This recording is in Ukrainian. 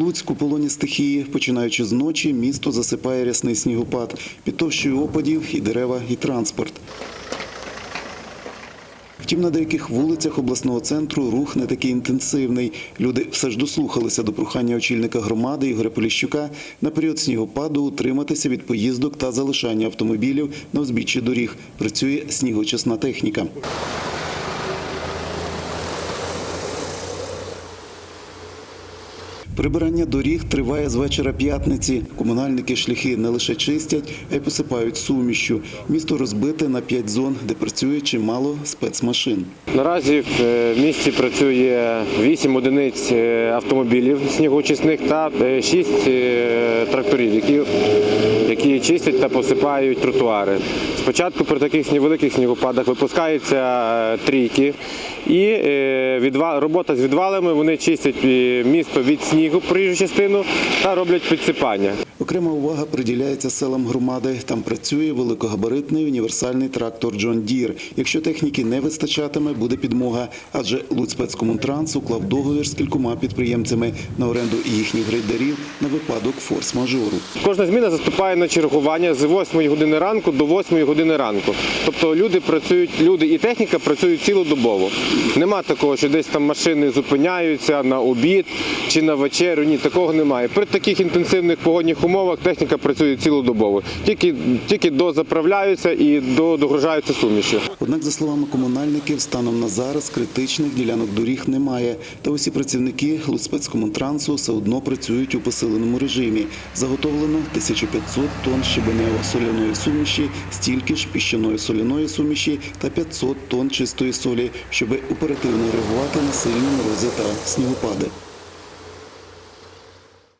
Луцьк у полоні стихії. Починаючи з ночі, місто засипає рясний снігопад, підтовщує опадів і дерева, і транспорт. Втім, на деяких вулицях обласного центру рух не такий інтенсивний. Люди все ж дослухалися до прохання очільника громади Ігоря Поліщука на період снігопаду утриматися від поїздок та залишання автомобілів на узбіччі доріг. Працює снігочисна техніка. Прибирання доріг триває з вечора п'ятниці. Комунальники шляхи не лише чистять, а й посипають сумішю. Місто розбите на п'ять зон, де працює чимало спецмашин. Наразі в е, місті працює 8 одиниць е, автомобілів снігоочисних та 6 тракторів, які, які чистять та посипають тротуари. Спочатку при таких невеликих снігопадах випускаються е, трійки і е, робота з відвалами вони чистять е, місто від снігу проїжджу частину та роблять підсипання. Окрема увага приділяється селам громади. Там працює великогабаритний універсальний трактор Джон Дір. Якщо техніки не вистачатиме, буде підмога. Адже Луцьпецкомунтранс уклав договір з кількома підприємцями на оренду їхніх грейдерів на випадок форс-мажору. Кожна зміна заступає на чергування з 8 години ранку до 8 години ранку. Тобто люди працюють, люди і техніка працюють цілодобово. Нема такого, що десь там машини зупиняються на обід чи на вечерю. Ні, такого немає. При таких інтенсивних погодних умовах техніка працює цілодобово. Тільки, тільки дозаправляються і догружаються сумішю. Однак, за словами комунальників, станом на зараз критичних ділянок доріг немає. Та усі працівники Луцьпецкомунтрансу все одно працюють у посиленому режимі. Заготовлено 1500 тонн щебенево-соляної суміші, стільки ж піщаної соляної суміші та 500 тонн чистої солі, щоб оперативно реагувати на сильні морози та снігопади.